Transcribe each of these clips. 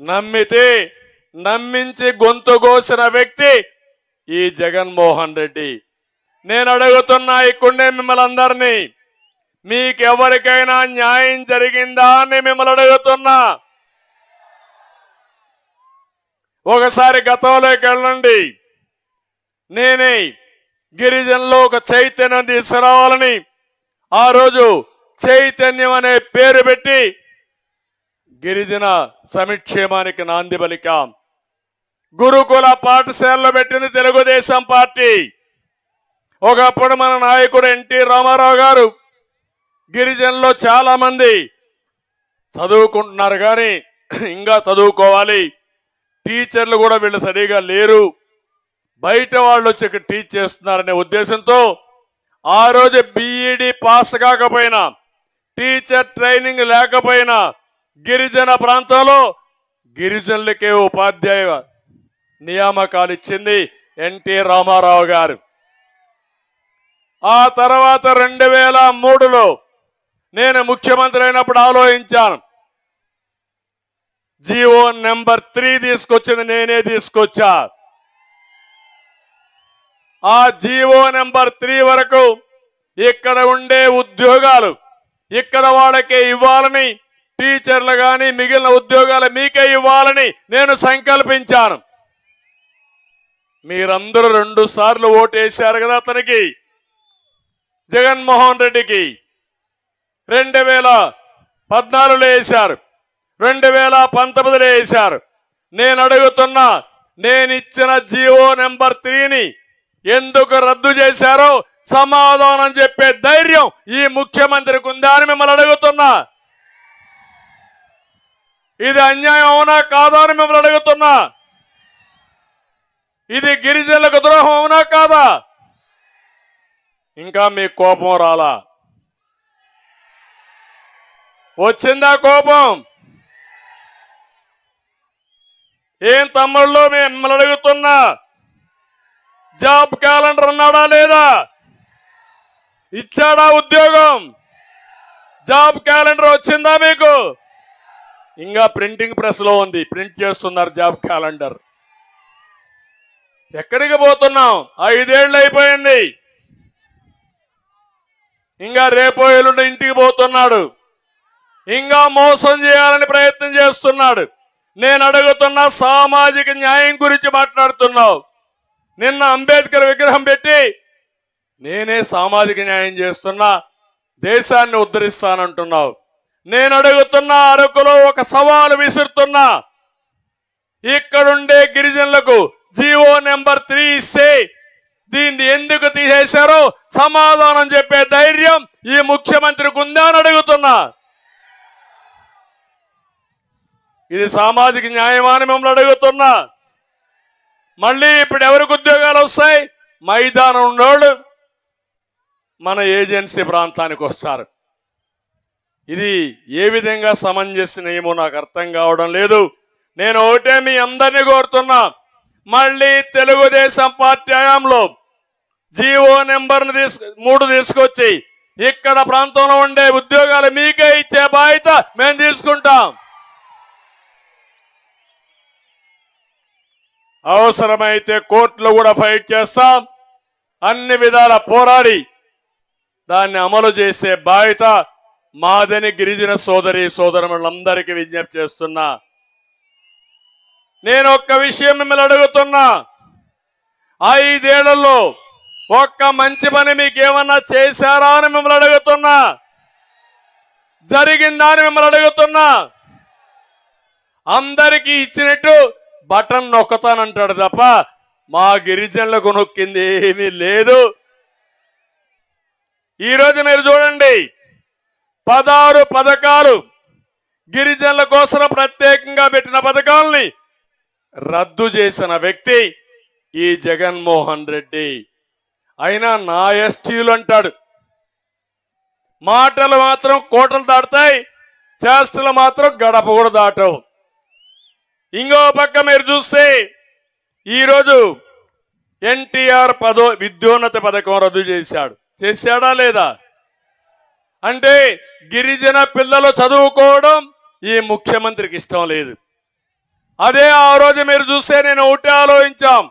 నమ్మితే నమ్మించి గొంతు కోసిన వ్యక్తి ఈ జగన్మోహన్ రెడ్డి. నేను అడుగుతున్నా ఇక్కడే మిమ్మల్ని అందరినీ మీకెవరికైనా న్యాయం జరిగిందా అని మిమ్మల్ని అడుగుతున్నా. ఒకసారి గతంలోకి వెళ్ళండి. నేనే గిరిజనులో ఒక చైతన్యం తీసుకురావాలని ఆ రోజు చైతన్యం అనే పేరు పెట్టి గిరిజన సమిక్షేమానికి నాంది పలికాం. గురుకుల పాఠశాలలో పెట్టింది తెలుగుదేశం పార్టీ. ఒకప్పుడు మన నాయకుడు ఎన్టీ రామారావు గారు గిరిజనుల్లో చాలా మంది చదువుకుంటున్నారు కానీ ఇంకా చదువుకోవాలి. టీచర్లు కూడా వీళ్ళు సరిగా లేరు. బయట వాళ్ళు వచ్చి టీచ్ చేస్తున్నారనే ఉద్దేశంతో ఆ రోజు బీఈడి పాస్ కాకపోయినా టీచర్ ట్రైనింగ్ లేకపోయినా గిరిజన ప్రాంతంలో గిరిజనులకే ఉపాధ్యాయ నియామకాలు ఇచ్చింది ఎన్టీ రామారావు గారు. ఆ తర్వాత రెండు వేల మూడులో నేను ముఖ్యమంత్రి అయినప్పుడు ఆలోచించాను. జీవో నెంబర్ త్రీ తీసుకొచ్చింది నేనే తీసుకొచ్చా. ఆ జీవో నెంబర్ త్రీ వరకు ఇక్కడ ఉండే ఉద్యోగాలు ఇక్కడ వాళ్ళకే ఇవ్వాలని టీచర్లు కానీ మిగిలిన ఉద్యోగాలు మీకే ఇవ్వాలని నేను సంకల్పించాను. మీరందరూ రెండు సార్లు ఓటేశారు కదా అతనికి. జగన్మోహన్ రెడ్డికి రెండు వేల పద్నాలుగులో వేశారు. రెండు వేల పంతొమ్మిదిలో వేశారు. నేను అడుగుతున్నా నేను ఇచ్చిన నెంబర్ త్రీని ఎందుకు రద్దు చేశారో సమాధానం చెప్పే ధైర్యం ఈ ముఖ్యమంత్రికి ఉందా అని మిమ్మల్ని అడుగుతున్నా. ఇది అన్యాయం అవునా కాదా అని మిమ్మల్ని అడుగుతున్నా. ఇది గిరిజనులకు ద్రోహం అవునా కాదా? ఇంకా మీ కోపం రాలా? వచ్చిందా కోపం? ఏం తమ్ముళ్ళు మేము మిమ్మల్ని అడుగుతున్నా? జాబ్ క్యాలెండర్ అన్నాడా లేదా? ఇచ్చాడా ఉద్యోగం? జాబ్ క్యాలెండర్ వచ్చిందా మీకు? ఇంకా ప్రింటింగ్ ప్రెస్లో ఉంది. ప్రింట్ చేస్తున్నారు జాబ్ క్యాలెండర్. ఎక్కడికి పోతున్నాం? ఐదేళ్ళు అయిపోయింది. ఇంకా రేపో ఎల్లుండి ఇంటికి పోతున్నాడు. ఇంకా మోసం చేయాలని ప్రయత్నం చేస్తున్నాడు. నేను అడుగుతున్న సామాజిక న్యాయం గురించి మాట్లాడుతున్నావు. నిన్న అంబేద్కర్ విగ్రహం పెట్టి నేనే సామాజిక న్యాయం చేస్తున్నా. దేశాన్ని ఉద్ధరిస్తానంటున్నావు. నేను అడుగుతున్న అరకులో ఒక సవాలు విసురుతున్నా. ఇక్కడుండే గిరిజనులకు జీవో నెంబర్ త్రీ ఇస్తే దీన్ని ఎందుకు తీసేశారో సమాధానం చెప్పే ధైర్యం ఈ ముఖ్యమంత్రికి ఉందా అని అడుగుతున్నా. ఇది సామాజిక న్యాయమాని మిమ్మల్ని అడుగుతున్నా. మళ్ళీ ఇప్పుడు ఎవరికి ఉద్యోగాలు వస్తాయి? మైదానం ఉన్నోళ్ళు మన ఏజెన్సీ ప్రాంతానికి వస్తారు. ఇది ఏ విధంగా సమంజసమేమో నాకు అర్థం కావడం లేదు. నేను ఒకటే మీ అందరినీ కోరుతున్నా. మళ్ళీ తెలుగుదేశం పార్టీ హయాంలో జీవో నెంబర్ తీసుకు మూడు తీసుకొచ్చి ఇక్కడ ప్రాంతంలో ఉండే ఉద్యోగాలు మీకే ఇచ్చే బాధ్యత మేము తీసుకుంటాం. అవసరమైతే కోర్టులో కూడా ఫైట్ చేస్తాం. అన్ని విధాల పోరాడి దాన్ని అమలు చేసే బాధ్యత మాదని గిరిజన సోదరి సోదరులందరికీ విజ్ఞప్తి చేస్తున్నా. నేను ఒక్క విషయం మిమ్మల్ని అడుగుతున్నా. ఐదేళ్ళలో ఒక్క మంచి పని మీకు ఏమన్నా చేశారా అని మిమ్మల్ని అడుగుతున్నా. జరిగిందా అని మిమ్మల్ని అడుగుతున్నా. అందరికీ ఇచ్చినట్టు బటన్ నొక్కతానంటాడు తప్ప మా గిరిజనులకు నొక్కింది ఏమీ లేదు. ఈరోజు మీరు చూడండి పదహారు పథకాలు గిరిజనుల కోసం ప్రత్యేకంగా పెట్టిన పథకాల్ని రద్దు చేసిన వ్యక్తి ఈ జగన్మోహన్ రెడ్డి. అయినా నా ఎస్టీలు అంటాడు. మాటలు మాత్రం కోటలు దాటుతాయి చేష్టలు మాత్రం గడప కూడా దాటవు. ఇంకో పక్క మీరు చూస్తే ఈరోజు ఎన్టీఆర్ పదో విద్యోన్నత పథకం రద్దు చేశాడు. చేశాడా లేదా? అంటే గిరిజన పిల్లలు చదువుకోవడం ఈ ముఖ్యమంత్రికి ఇష్టం లేదు. అదే ఆ రోజు మీరు చూస్తే నేను ఒకటే ఆలోచించాం.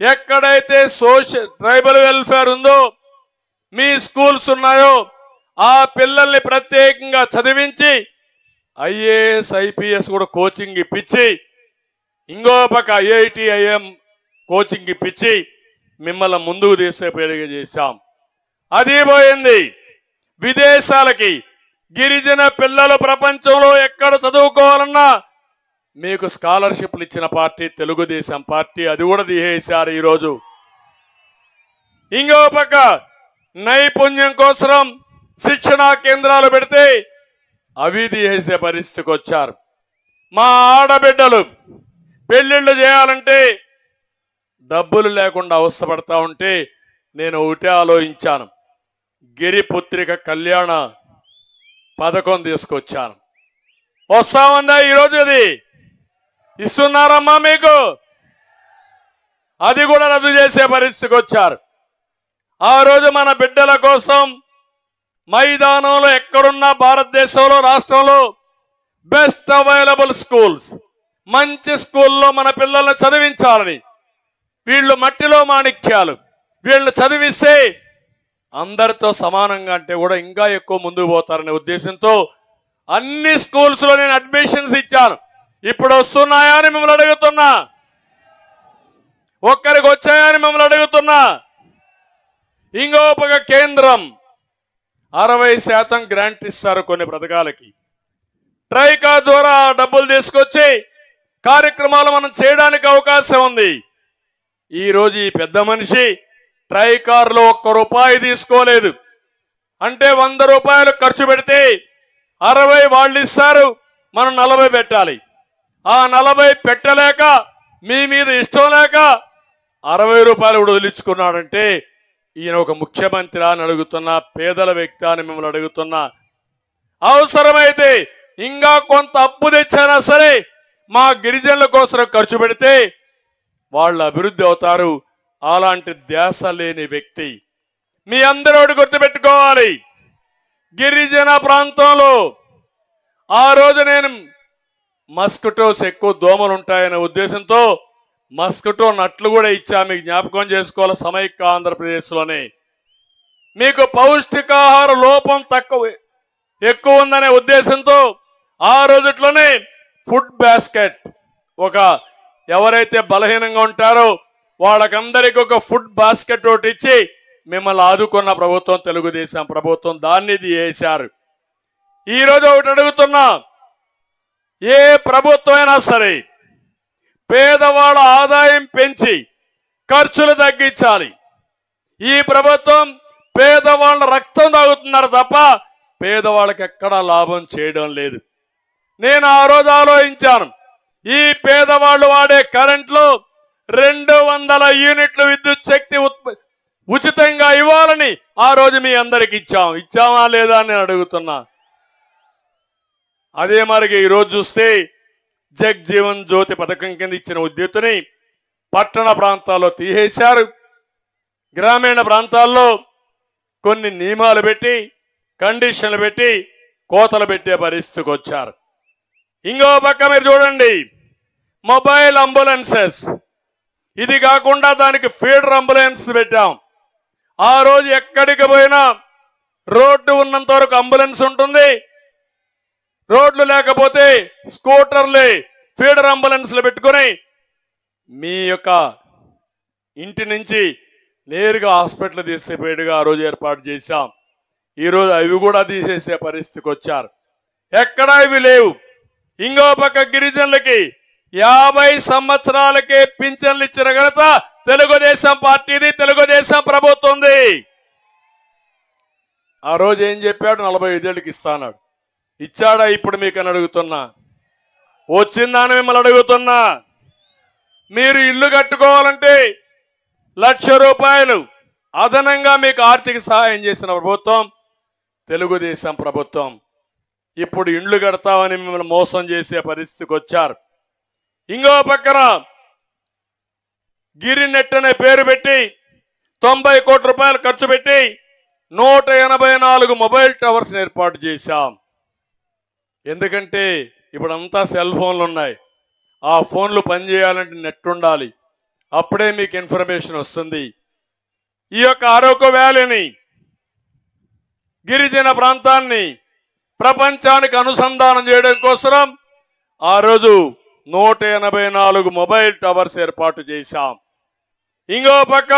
ఎక్కడైతే సోషల్ ట్రైబల్ వెల్ఫేర్ ఉందో మీ స్కూల్స్ ఉన్నాయో ఆ పిల్లల్ని ప్రత్యేకంగా చదివించి ఐఏఎస్ ఐపీఎస్ కూడా కోచింగ్ ఇప్పించి ఇంకో పక్క ఐఐటి ఐఎం కోచింగ్ ఇప్పించి మిమ్మల్ని ముందుకు తీసే పెరిగి చేశాం. అది పోయింది. విదేశాలకి గిరిజన పిల్లలు ప్రపంచంలో ఎక్కడ చదువుకోవాలన్నా మీకు స్కాలర్షిప్లు ఇచ్చిన పార్టీ తెలుగుదేశం పార్టీ అది కూడా తీసేశారు ఈరోజు. ఇంకో పక్క నైపుణ్యం కోసం శిక్షణా కేంద్రాలు పెడితే అవి తీసేసే పరిస్థితికి వచ్చారు. మా ఆడబిడ్డలు పెళ్ళిళ్ళు చేయాలంటే డబ్బులు లేకుండా అవస్థపడతా ఉంటే నేను ఒకటే ఆలోచించాను. గిరిపుత్రిక కళ్యాణ పథకం తీసుకొచ్చాను. వస్తామందా ఈరోజు అది ఇస్తున్నారమ్మా మీకు? అది కూడా రద్దు చేసే పరిస్థితికి వచ్చారు. ఆ రోజు మన బిడ్డల కోసం మైదానంలో ఎక్కడున్నా భారతదేశంలో రాష్ట్రంలో బెస్ట్ అవైలబుల్ స్కూల్స్ మంచి స్కూల్లో మన పిల్లల్ని చదివించాలని వీళ్ళు మట్టిలో మాణిక్యాలు. వీళ్ళు చదివిస్తే అందరితో సమానంగా అంటే కూడా ఇంకా ఎక్కువ ముందుకు పోతారనే ఉద్దేశంతో అన్ని స్కూల్స్లో నేను అడ్మిషన్స్ ఇచ్చాను. ఇప్పుడు వస్తున్నాయా అని మిమ్మల్ని అడుగుతున్నా. ఒక్కరికి వచ్చాయని మిమ్మల్ని అడుగుతున్నా. ఇంకో కేంద్రం అరవై శాతం గ్రాంట్ ఇస్తారు కొన్ని పథకాలకి. ట్రైకా ద్వారా డబ్బులు తీసుకొచ్చి కార్యక్రమాలు మనం చేయడానికి అవకాశం ఉంది. ఈ రోజు ఈ పెద్ద మనిషి ట్రైకార్లో ఒక్క రూపాయి తీసుకోలేదు. అంటే వంద రూపాయలు ఖర్చు పెడితే అరవై వాళ్ళు ఇస్తారు మనం నలభై పెట్టాలి. ఆ నలభై పెట్టలేక మీ మీద ఇష్టం లేక అరవై రూపాయలు కూడా వదిలించుకున్నాడంటే ఈయన ఒక ముఖ్యమంత్రి అని అడుగుతున్నా పేదల వ్యక్తి అని మిమ్మల్ని అడుగుతున్నా అవసరమైతే ఇంకా కొంత అప్పు తెచ్చినా సరే మా గిరిజనుల కోసం ఖర్చు పెడితే వాళ్ళు అభివృద్ధి అవుతారు అలాంటి ధ్యాస లేని వ్యక్తి మీ అందరూ గుర్తుపెట్టుకోవాలి. గిరిజన ప్రాంతంలో ఆ రోజు నేను మస్కిటోస్ ఎక్కువ దోమలు ఉంటాయనే ఉద్దేశంతో మస్కిటో నట్లు కూడా ఇచ్చా మీకు జ్ఞాపకం చేసుకోవాలి? సమైక్య ఆంధ్రప్రదేశ్లోనే. మీకు పౌష్టికాహార లోపం తక్కువ ఎక్కువ ఉందనే ఉద్దేశంతో ఆ రోజుట్లోనే ఫుడ్ బాస్కెట్. ఒక ఎవరైతే బలహీనంగా ఉంటారో వాళ్ళకందరికీ ఒక ఫుడ్ బాస్కెట్ ఒకటి ఇచ్చి మిమ్మల్ని ఆదుకున్న ప్రభుత్వం తెలుగుదేశం ప్రభుత్వం దాన్ని చేశారు. ఈరోజు ఒకటి అడుగుతున్నా ఏ ప్రభుత్వం అయినా సరే పేదవాళ్ళ ఆదాయం పెంచి ఖర్చులు తగ్గించాలి. ఈ ప్రభుత్వం పేదవాళ్ళ రక్తం తాగుతున్నారు తప్ప పేదవాళ్ళకి ఎక్కడా లాభం చేయడం లేదు. నేను ఆ రోజు ఆలోచించాను ఈ పేదవాళ్ళు వాడే కరెంట్లో రెండు వందల యూనిట్లు విద్యుత్ శక్తి ఉత్ప- ఉచితంగా ఇవ్వాలని ఆ రోజు మీ అందరికి ఇచ్చాం. ఇచ్చామా లేదా అని అడుగుతున్నా. అదే మరికి ఈరోజు చూస్తే జగ్ జీవన్ జ్యోతి పథకం కింద ఇచ్చిన విద్యుత్తుని పట్టణ ప్రాంతాల్లో తీసేశారు. గ్రామీణ ప్రాంతాల్లో కొన్ని నియమాలు పెట్టి కండిషన్లు పెట్టి కోతలు పెట్టే పరిస్థితికి వచ్చారు. ఇంకో పక్క మీరు చూడండి. Mobile ambulances. ఇది కాకుండా దానికి ఫీడర్ అంబులెన్స్ పెట్టాం. ఆ రోజు ఎక్కడికి పోయినా రోడ్డు ఉన్నంత వరకు అంబులెన్స్ ఉంటుంది. రోడ్లు లేకపోతే స్కూటర్లే ఫీడర్ అంబులెన్స్లు పెట్టుకొని మీ యొక్క ఇంటి నుంచి నేరుగా హాస్పిటల్ తీసేపోయేట్టుగా ఆ రోజు ఏర్పాటు చేశాం. ఈరోజు అవి కూడా తీసేసే పరిస్థితికి వచ్చారు. ఎక్కడా ఇవి లేవు. ఇంకో పక్క గిరిజనులకి యాభై సంవత్సరాలకే పింఛన్లు ఇచ్చిన ఘనత తెలుగుదేశం పార్టీది తెలుగుదేశం ప్రభుత్వంది. ఆ రోజు ఏం చెప్పాడు? నలభై ఐదేళ్ళకి ఇస్తాన్నాడు ఇచ్చాడా? ఇప్పుడు మీకు అని అడుగుతున్నా. వచ్చిందని మిమ్మల్ని అడుగుతున్నా. మీరు ఇల్లు కట్టుకోవాలంటే లక్ష రూపాయలు అదనంగా మీకు ఆర్థిక సహాయం చేసిన ప్రభుత్వం తెలుగుదేశం ప్రభుత్వం. ఇప్పుడు ఇండ్లు కడతామని మిమ్మల్ని మోసం చేసే పరిస్థితికి వచ్చారు. ఇంకో పక్కన గిరినెట్ అనే పేరు పెట్టి తొంభై కోట్ల రూపాయలు ఖర్చు పెట్టి నూట ఎనభై నాలుగు మొబైల్ టవర్స్ ఏర్పాటు చేశాం. ఎందుకంటే ఇప్పుడంతా సెల్ ఫోన్లు ఉన్నాయి. ఆ ఫోన్లు పనిచేయాలంటే నెట్ ఉండాలి. అప్పుడే మీకు ఇన్ఫర్మేషన్ వస్తుంది. ఈ యొక్క ఆరోగ్య వ్యాలీని గిరిజన ప్రాంతాన్ని ప్రపంచానికి అనుసంధానం చేయడం కోసం ఆ రోజు నూట ఎనభై నాలుగు మొబైల్ టవర్స్ ఏర్పాటు చేశాం. ఇంకో పక్క